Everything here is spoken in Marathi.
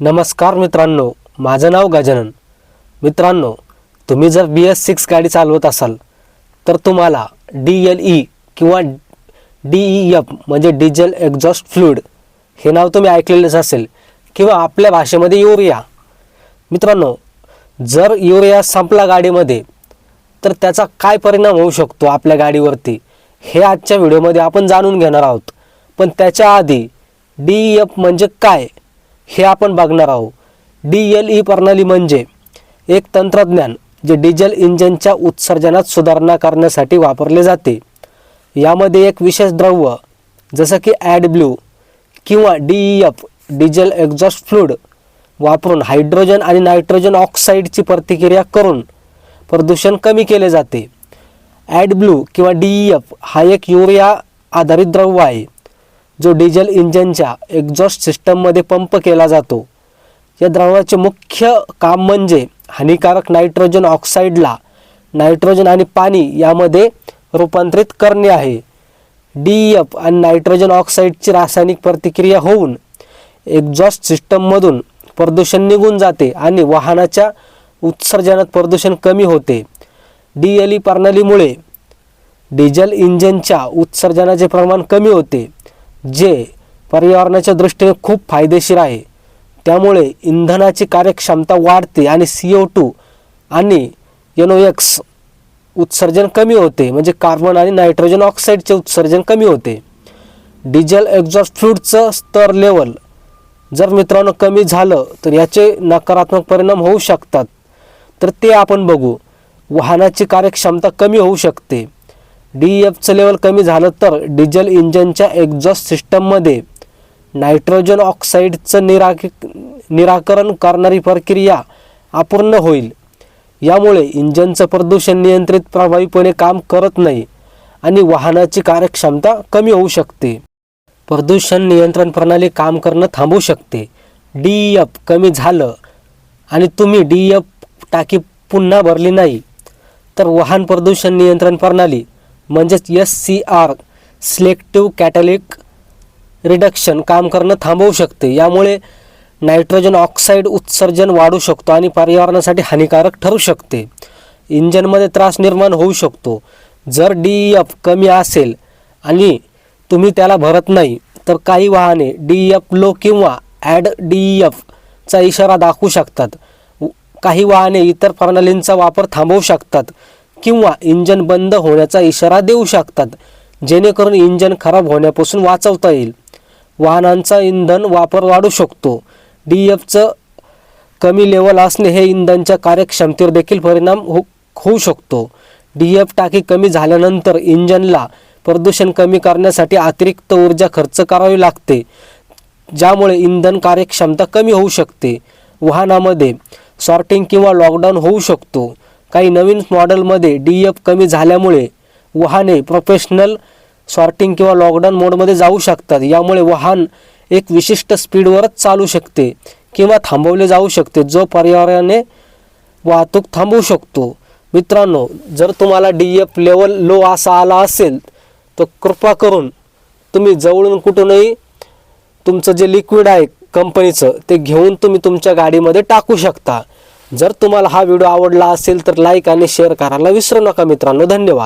नमस्कार मित्रांनो माझं नाव गजानन. मित्रांनो तुम्ही जर बी एस सिक्स गाडी चालवत असाल तर तुम्हाला डी एल ई किंवा डी ई एफ म्हणजे डिझेल एक्झॉस्ट फ्लुइड हे नाव तुम्ही ऐकलेलंच असेल किंवा आपल्या भाषेमध्ये युरिया. मित्रांनो जर युरिया संपला गाडीमध्ये तर त्याचा काय परिणाम होऊ शकतो आपल्या गाडीवरती? हे आजच्या व्हिडिओमध्ये आपण जाणून घेणार आहोत. पण त्याच्या आधी डी ई एफ म्हणजे काय? हे आपण बघणार आहोत. डी एल ई प्रणाली म्हणजे एक तंत्रज्ञान जे डिझेल इंजनच्या उत्सर्जनात सुधारणा करण्यासाठी वापरले जाते. यामध्ये एक विशेष द्रव्य जसं की ॲड ब्ल्यू किंवा D E F diesel exhaust fluid वापरून हायड्रोजन आणि नायट्रोजन ऑक्साईडची प्रतिक्रिया करून प्रदूषण कमी केले जाते. ॲड ब्लू किंवा डी ई एफ हा एक युरिया आधारित द्रव्य आहे. जो डिझेल इंजनच्या एक्झॉस्ट सिस्टममध्ये पंप केला जातो या द्रावणाचे मुख्य काम म्हणजे हानिकारक नायट्रोजन ऑक्साईडला नायट्रोजन आणि पाणी यामध्ये रूपांतरित करणे आहे. डी एफ आणि नायट्रोजन ऑक्साईडची रासायनिक प्रतिक्रिया होऊन एक्झॉस्ट सिस्टममधून प्रदूषण निघून जाते आणि वाहनाच्या उत्सर्जनात प्रदूषण कमी होते. डी एल ई प्रणालीमुळे डिझेल इंजनच्या उत्सर्जनाचे प्रमाण कमी होते. जे पर्यावरणाच्या दृष्टीने खूप फायदेशीर आहे. त्यामुळे इंधनाची कार्यक्षमता वाढते आणि सी ओ टू आणि एन एक्स उत्सर्जन कमी होते. म्हणजे कार्बन आणि नायट्रोजन ऑक्साईडचे उत्सर्जन कमी होते. डिझेल एक्झॉस्ट फ्लूडचं स्तर लेवल जर मित्रांनो कमी झालं तर याचे नकारात्मक परिणाम होऊ शकतात. तर ते आपण बघू. वाहनाची कार्यक्षमता कमी होऊ शकते. डी एफचं लेवल कमी झालं तर डिझेल इंजनच्या एक्झॉस्ट सिस्टममध्ये नायट्रोजन ऑक्साईडचं निराक निराकरण करणारी प्रक्रिया अपूर्ण होईल. यामुळे इंजनचं प्रदूषण नियंत्रित प्रभावीपणे काम करत नाही आणि वाहनाची कार्यक्षमता कमी होऊ शकते. प्रदूषण नियंत्रण प्रणाली काम करणं थांबू शकते. डी एफ कमी झालं आणि तुम्ही डी एफ टाकी पुन्हा भरली नाही तर वाहन प्रदूषण नियंत्रण प्रणाली म्हणजेच S C R selective catalytic reduction काम करणं थांबवू शकते. यामुळे नायट्रोजन ऑक्साईड उत्सर्जन वाढू शकतो आणि पर्यावरणासाठी हानिकारक ठरू शकते. इंजनमध्ये त्रास निर्माण होऊ शकतो. जर डी एफ कमी असेल आणि तुम्ही त्याला भरत नाही तर काही वाहने डी एफ लो किंवा ॲड डी एफचा इशारा दाखवू शकतात. काही वाहने इतर प्रणालींचा वापर थांबवू शकतात. किंवा इंजन बंद होण्याचा इशारा देऊ शकतात जेणेकरून इंजन खराब होण्यापासून वाचवता येईल. वाहनांचा इंधन वापर वाढू शकतो. डी एफचं कमी लेवल असणे हे इंधनच्या कार्यक्षमतेवर देखील परिणाम हो होऊ शकतो. डी एफ टाकी कमी झाल्यानंतर इंजनला प्रदूषण कमी करण्यासाठी अतिरिक्त ऊर्जा खर्च करावी लागते ज्यामुळे इंधन कार्यक्षमता कमी होऊ शकते. वाहनामध्ये सॉर्टिंग किंवा लॉकडाऊन होऊ शकतो. काही नवीन मॉडेलमध्ये डी एफ कमी झाल्यामुळे वाहने प्रोफेशनल सॉर्टिंग किंवा लॉकडाऊन मोडमध्ये जाऊ शकतात. यामुळे वाहन एक विशिष्ट स्पीडवरच चालू शकते किंवा थांबवले जाऊ शकते जो पर्यावरणाने वाहतूक थांबवू शकतो. मित्रांनो जर तुम्हाला डी एफ लेवल लो असा आला असेल तर कृपा करून तुम्ही जवळून कुठूनही तुमचं जे लिक्विड आहे कंपनीचं ते घेऊन तुम्ही तुमच्या गाडीमध्ये टाकू शकता. जर तुम्हाला हा व्हिडिओ आवडला असेल तर लाईक आणि शेअर करायला विसरू नका मित्रांनो. धन्यवाद.